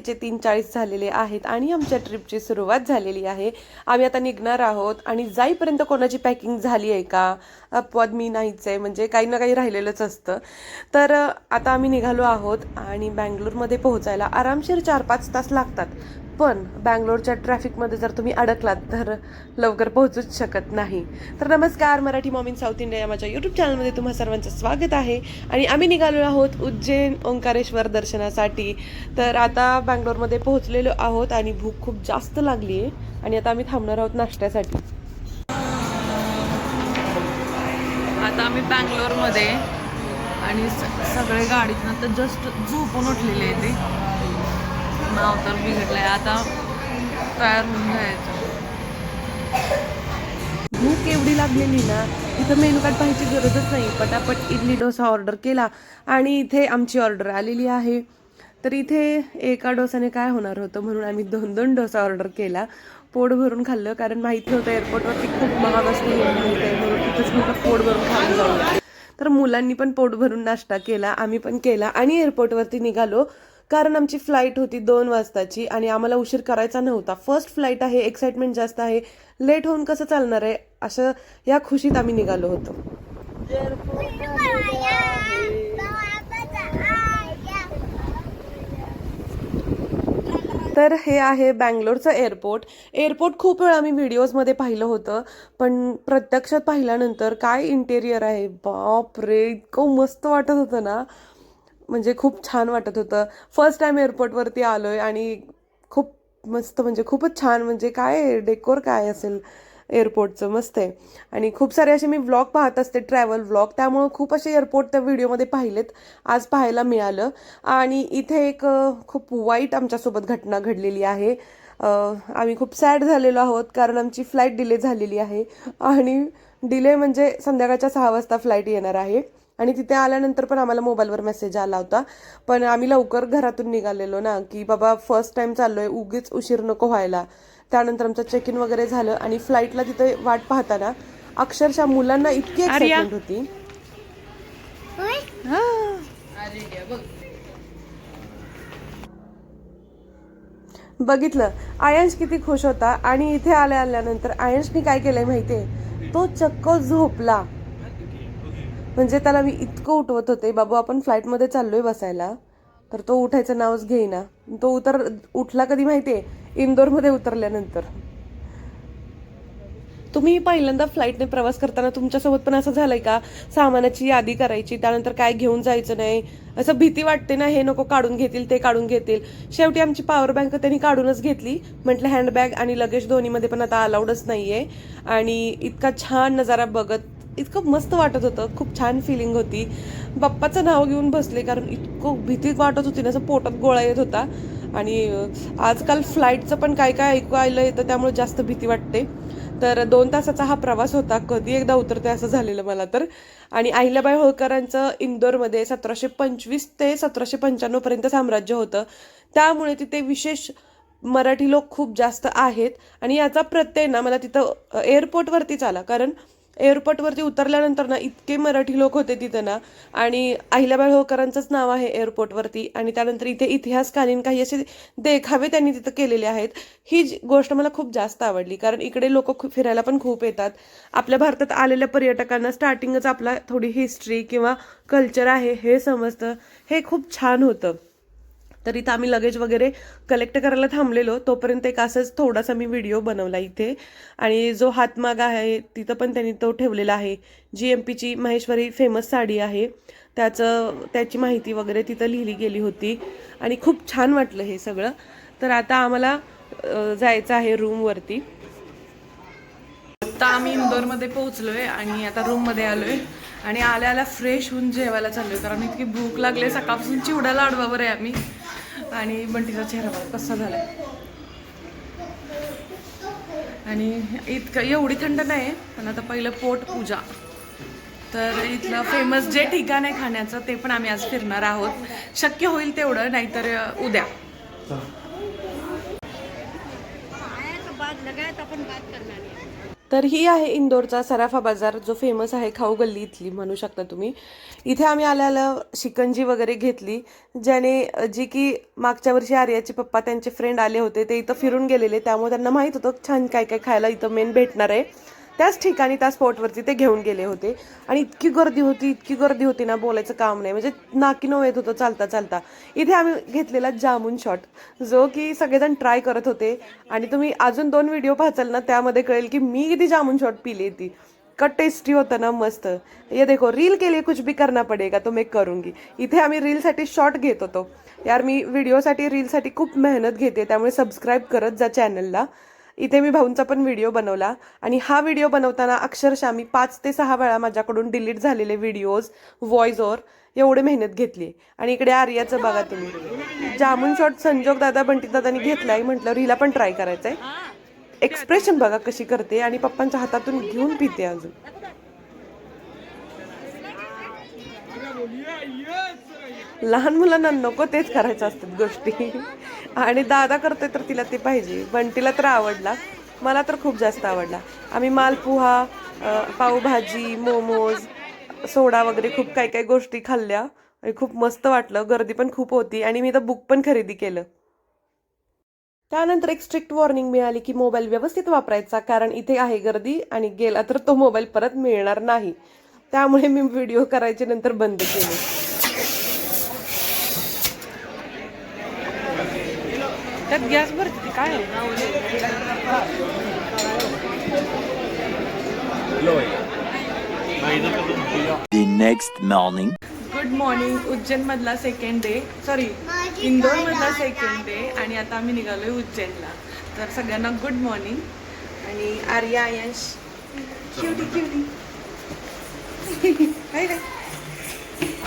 त्याचे तीन चाळीस झालेले आहेत आणि आमच्या ट्रिपची सुरुवात झालेली आहे. आम्ही आता निघणार आहोत आणि जाईपर्यंत कोणाची पॅकिंग झाली आहे का? अपवाद मी नाहीच आहे म्हणजे काही ना काही राहिलेलंच असतं. तर आता आम्ही निघालो आहोत आणि बँगलोरमध्ये पोहोचायला आरामशीर चार पाच तास लागतात. पण बँगलोरच्या ट्रॅफिकमध्ये जर तुम्ही अडकलात तर लवकर पोहोचूच शकत नाही. तर नमस्कार मराठी मॉमिन साऊथ इंडिया या माझ्या यूट्यूब चॅनलमध्ये तुम्हा सर्वांचं स्वागत आहे. आणि आम्ही निघालो आहोत उज्जैन ओंकारेश्वर दर्शनासाठी. तर आता बँगलोरमध्ये पोहोचलेलो आहोत आणि भूक खूप जास्त लागली आहे. आणि आता आम्ही थांबणार आहोत नाश्त्यासाठी. आता आम्ही बँगलोरमध्ये आणि सगळे गाडीतनं तर जस्ट झोपून उठलेले आहे ते. नाव तर बिघडलंय. आता तयार होऊन जायचं. भूक एवढी लागलेली ना इथं मेनू कार्ड पाहायची गरजच नाही. पटापट इडली डोसा ऑर्डर केला आणि इथे आमची ऑर्डर आलेली आहे. तर इथे एका डोसाने काय होणार होतं म्हणून आम्ही दोन दोन डोसा ऑर्डर केला. पोट भरून खाल्लं कारण माहिती नव्हतं एअरपोर्टवरती खूप महाग असते म्हणून तिथंच पोट भरून खाऊन जाऊया तर मुलांनी पण पोट भरून नाश्ता केला आम्ही पण केला आणि एअरपोर्टवरती निघालो. कारण आमची फ्लाईट होती दोन वाजताची आणि आम्हाला उशीर करायचा नव्हता. फर्स्ट फ्लाईट आहे एक्साइटमेंट जास्त आहे. लेट होऊन कसं चालणार आहे? असं या खुशीत आम्ही निघालो होतो. तर हे आहे बँगलोरचं एअरपोर्ट एअरपोर्ट खूप वेळा मी व्हिडिओजमध्ये पाहिलं होतं पण प्रत्यक्षात पाहिल्यानंतर काय इंटेरियर आहे? बाप रे इतकं मस्त वाटत होतं ना. म्हणजे खूप छान वाटत होतं. फर्स्ट टाइम एअरपोर्टवरती आलो आहे आणि खूप मस्त म्हणजे खूपच छान म्हणजे काय डेकोर काय असेल एअरपोर्टचं मस्त आहे. आणि खूप सारे असे मी व्लॉग पाहत असते ट्रॅव्हल व्लॉग त्यामुळं खूप असे एअरपोर्ट त्या व्हिडिओमध्ये पाहिलेत. आज पाहायला मिळालं. आणि इथे एक खूप वाईट आमच्यासोबत घटना घडलेली आहे. आम्ही खूप सॅड झालेलो आहोत कारण आमची फ्लाईट डिले झालेली आहे. आणि डिले म्हणजे संध्याकाळच्या सहा वाजता फ्लाईट येणार आहे. आणि तिथे आल्यानंतर पण आम्हाला मोबाईलवर मेसेज आला होता. पण आम्ही लवकर घरातून निघालेलो ना की बाबा फर्स्ट टाइम चाललोय उगीच उशीर नको व्हायला. त्यानंतर आमचं चेक इन वगैरे झालं आणि फ्लाईटला तिथे वाट पाहताना अक्षरशः मुलांना इतकी एक्साइटमेंट होती. बघितलं आयंश किती खुश होता आणि इथे आल्या आल्यानंतर आयंशने काय केलंय माहितीये? तो चक्क झोपला. म्हणजे त्याला मी इतकं उठवत होते बाबू आपण फ्लाईटमध्ये चाललोय बसायला तर तो उठायचं नावच घेईना. तो उतर उठला कधी माहितीये? इंदोरमध्ये उतरल्यानंतर. तुम्ही पहिल्यांदा फ्लाईटने प्रवास करताना तुमच्यासोबत पण असं झालंय का? सामानाची यादी करायची त्यानंतर काय घेऊन जायचं नाही? असं भीती वाटते ना हे नको काढून घेतील ते काढून घेतील. शेवटी आमची पॉवर बँक त्यांनी काढूनच घेतली. म्हटलं हँडबॅग आणि लगेज दोन्हीमध्ये पण आता अलाउडच नाहीये. आणि इतका छान नजारा बघत इतकं मस्त वाटत होतं. खूप छान फिलिंग होती. बाप्पाचं नाव घेऊन बसले कारण इतकं भीती वाटत होती ना असं पोटात गोळा येत होता. आणि आजकाल फ्लाईटचं पण काय काय ऐकू येतं त्यामुळे जास्त भीती वाटते. तर दोन तासाचा हा प्रवास होता. कधी एकदा उतरते असं झालेलं मला तर. आणि अहिल्याबाई होळकरांचं इंदोरमध्ये सतराशे पंचवीस ते सतराशे पंच्याण्णवपर्यंत साम्राज्य होतं. त्यामुळे तिथे विशेष मराठी लोक खूप जास्त आहेत. आणि याचा प्रत्यय ना मला तिथं एअरपोर्टवरतीच आला. कारण एअरपोर्टवरती उतरल्यानंतर ना इतके मराठी लोक होते तिथं ना. आणि अहिल्याबाई होळकरांचंच नाव आहे एअरपोर्टवरती. आणि त्यानंतर इथे इतिहासकालीन काही असे देखावे त्यांनी तिथं केलेले आहेत. ही जी गोष्ट मला खूप जास्त आवडली. कारण इकडे लोक खूप फिरायला पण खूप येतात. आपल्या भारतात आलेल्या पर्यटकांना स्टार्टिंगच आपला थोडी हिस्ट्री किंवा कल्चर आहे हे समजतं. हे खूप छान होतं. तर इथं आम्ही लगेज वगैरे कलेक्ट करायला थांबलेलो. तोपर्यंत एक असंच थोडासा मी व्हिडिओ बनवला इथे. आणि जो हातमाग आहे तिथं पण त्यांनी तो ठेवलेला आहे. जी एम पीची महेश्वरी फेमस साडी आहे. त्याचं त्याची माहिती वगैरे तिथं लिहिली गेली होती. आणि खूप छान वाटलं हे सगळं. तर आता आम्हाला जायचं आहे रूमवरती आता आम्ही इंदोरमध्ये पोहोचलोय आणि आता रूममध्ये आलोय. आणि आल्या आल्या फ्रेश होऊन जेवायला चाललोय. कारण इतकी भूक लागली सकाळपासून चिवडा लाडवावर आहे आम्ही. आणि बंटीचा चेहरा बघा कसा झाला आणि इतकं एवढी थंड नाही पण आता पहिलं पोट पूजा. तर इथलं फेमस जे ठिकाण आहे खाण्याचं ते पण आम्ही आज फिरणार आहोत. शक्य होईल तेवढं नाहीतर उद्या आया का बात लगाया तो अपन बात करना नहीं तर ही आहे इंदोरचा सराफा बाजार जो फेमस आहे खाऊ गल्ली इथली म्हणू शकता तुम्ही. इथे आम्ही आल्याला शिकंजी वगैरे घेतली ज्याने जी की मागच्या वर्षी आर्याचे पप्पा त्यांचे फ्रेंड आले होते ते इथं फिरून गेलेले त्यामुळे त्यांना माहीत होतं छान काय काय खायला इथं मेन भेटणार आहे. त्याच ठिकाणी त्या स्पॉटवरती ते घेऊन गेले होते. आणि इतकी गर्दी होती इतकी गर्दी होती ना बोलायचं काम नाही. म्हणजे नाकी नव येत होतं चालता चालता. इथे आम्ही घेतलेला जामून शॉट जो की सगळेजण ट्राय करत होते. आणि तुम्ही अजून दोन व्हिडिओ पाहचाल ना त्यामध्ये कळेल की मी किती जामून शॉट पिली ती. कट टेस्टी होतं ना मस्त. ये देखो रील के लिए कुछ भी करना पडेगा तो मैं करूंगी. इथे आम्ही रीलसाठी शॉर्ट घेत होतो. यार मी व्हिडिओसाठी रीलसाठी खूप मेहनत घेते त्यामुळे सबस्क्राईब करत जा चॅनलला इथे मी भाऊंचा पण व्हिडिओ बनवला. आणि हा व्हिडिओ बनवताना अक्षरशः मी पाच ते सहा वेळा माझ्याकडून डिलीट झालेले व्हिडिओज व्हॉइस ओवर एवढे मेहनत घेतली. आणि इकडे आर्याचं बघा तुम्ही. जामून शॉट संजोग दादा बंटी दादानी घेतलाय म्हटलं हिला पण ट्राय करायचंय. एक्सप्रेशन बघा कशी करते आणि पप्पांच्या हातातून घेऊन पिते अजून. लहान मुलांना नको तेच करायचं असतात गोष्टी. आणि दादा करते तर तिला ते पाहिजे. बंटीला तर आवडला. मला तर खूप जास्त आवडला. आम्ही मालपोहा पावभाजी मोमोज सोडा वगैरे खूप काही काही गोष्टी खाल्ल्या. आणि खूप मस्त वाटलं. गर्दी पण खूप होती. आणि मी तर बुक पण खरेदी केलं. त्यानंतर एक स्ट्रिक्ट वॉर्निंग मिळाली की मोबाईल व्यवस्थित वापरायचा. कारण इथे आहे गर्दी आणि गेला तर तो मोबाईल परत मिळणार नाही. त्यामुळे मी व्हिडिओ करायचे नंतर बंद केले. त्यात गॅस भरते ती काय The next morning. Good morning Ujjain मधला सेकंड डे सॉरी इंदोर मधला सेकंड डे आणि आता आम्ही निघालोय उज्जैनला. तर सगळ्यांना गुड मॉर्निंग आणि आर्या आयंश क्युटी क्युटी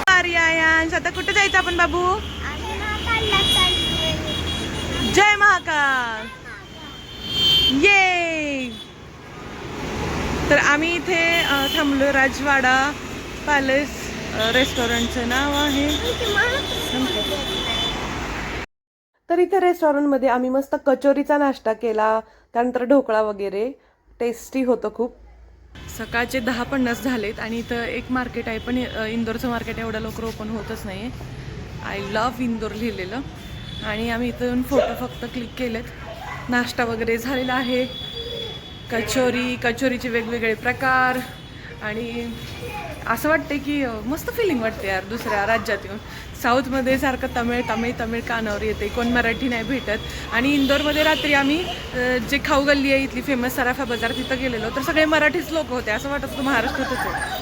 आर्या आयंश आता कुठे जायचं आपण बाबू? जय महाकाल. ये तर आम्ही इथे थांबलो. राजवाडा पॅलेस रेस्टॉरंटचं नाव आहे. तर इथे रेस्टॉरंटमध्ये आम्ही मस्त कचोरीचा नाश्ता केला. त्यानंतर ढोकळा वगैरे. टेस्टी होतं खूप. सकाळचे दहा पन्नास झालेत आणि इथं एक मार्केट आहे पण इंदोरचं मार्केट एवढ्या लवकर ओपन होतच नाही आय लव्ह इंदोर लिहिलेलं. आणि आम्ही इथून फोटो फक्त क्लिक केलेत. नाश्ता वगैरे झालेला आहे. कचोरी कचोरीचे वेगवेगळे प्रकार. आणि असं वाटते की मस्त फिलिंग वाटते यार दुसऱ्या राज्यात येऊन. साऊथमध्ये सारखं तमिळ तमिळ तमिळ कानावर येते. कोण मराठी नाही भेटत. आणि इंदोरमध्ये रात्री आम्ही जे खाऊ गल्ली आहे इथली फेमस सराफा बाजार तिथं गेलेलो. तर सगळे मराठीच लोक होते. असं वाटत होतं महाराष्ट्रातच आहे.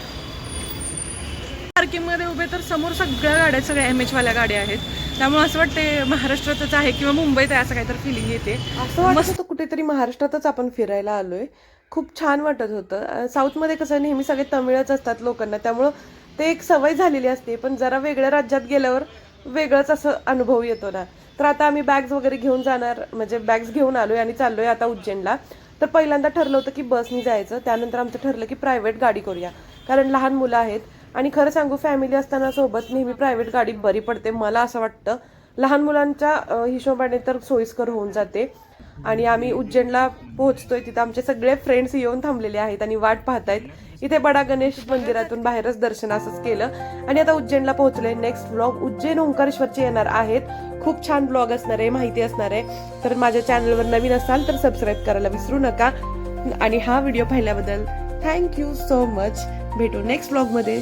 पार्किंगमध्ये उभे तर समोर सगळ्या गाड्या सगळ्या एम एचवाल्या गाड्या आहेत. त्यामुळे असं वाटते महाराष्ट्रातच आहे किंवा मुंबईत आहे असं काहीतरी फिलिंग येते. असं वाटत कुठेतरी महाराष्ट्रातच आपण फिरायला आलोय. खूप छान वाटत होतं. साऊथमध्ये कसं नेहमी सगळे तमिळच असतात लोकांना. त्यामुळं ते एक सवय झालेली असते पण जरा वेगळ्या राज्यात गेल्यावर वेगळंच असं अनुभव येतो ना. तर आता आम्ही बॅग्स वगैरे घेऊन जाणार म्हणजे बॅग्स घेऊन आलोय आणि चाललोय आता उज्जैनला. तर पहिल्यांदा ठरलं होतं की बसनी जायचं. त्यानंतर आमचं ठरलं की प्रायव्हेट गाडी करूया. कारण लहान मुलं आहेत. आणि खरं सांगू फॅमिली असताना सोबत नेहमी प्रायव्हेट गाडी बरी पडते. मला असं वाटतं लहान मुलांच्या हिशोबाने तर सोयीस्कर होऊन जाते. आणि आम्ही उज्जैनला पोहोचतोय तिथं आमचे सगळे फ्रेंड्स येऊन थांबलेले आहेत आणि वाट पाहतायत. इथे बडा गणेश मंदिरातून बाहेरच दर्शन असंच केलं. आणि आता उज्जैनला पोहोचलोय. नेक्स्ट ब्लॉग उज्जैन ओंकारेश्वरचे येणार आहेत. खूप छान ब्लॉग असणार आहे माहिती असणार आहे. तर माझ्या चॅनलवर नवीन असाल तर सबस्क्राईब करायला विसरू नका. आणि हा व्हिडिओ पाहिल्याबद्दल थँक्यू सो मच भेटू नेक्स्ट ब्लॉगमध्ये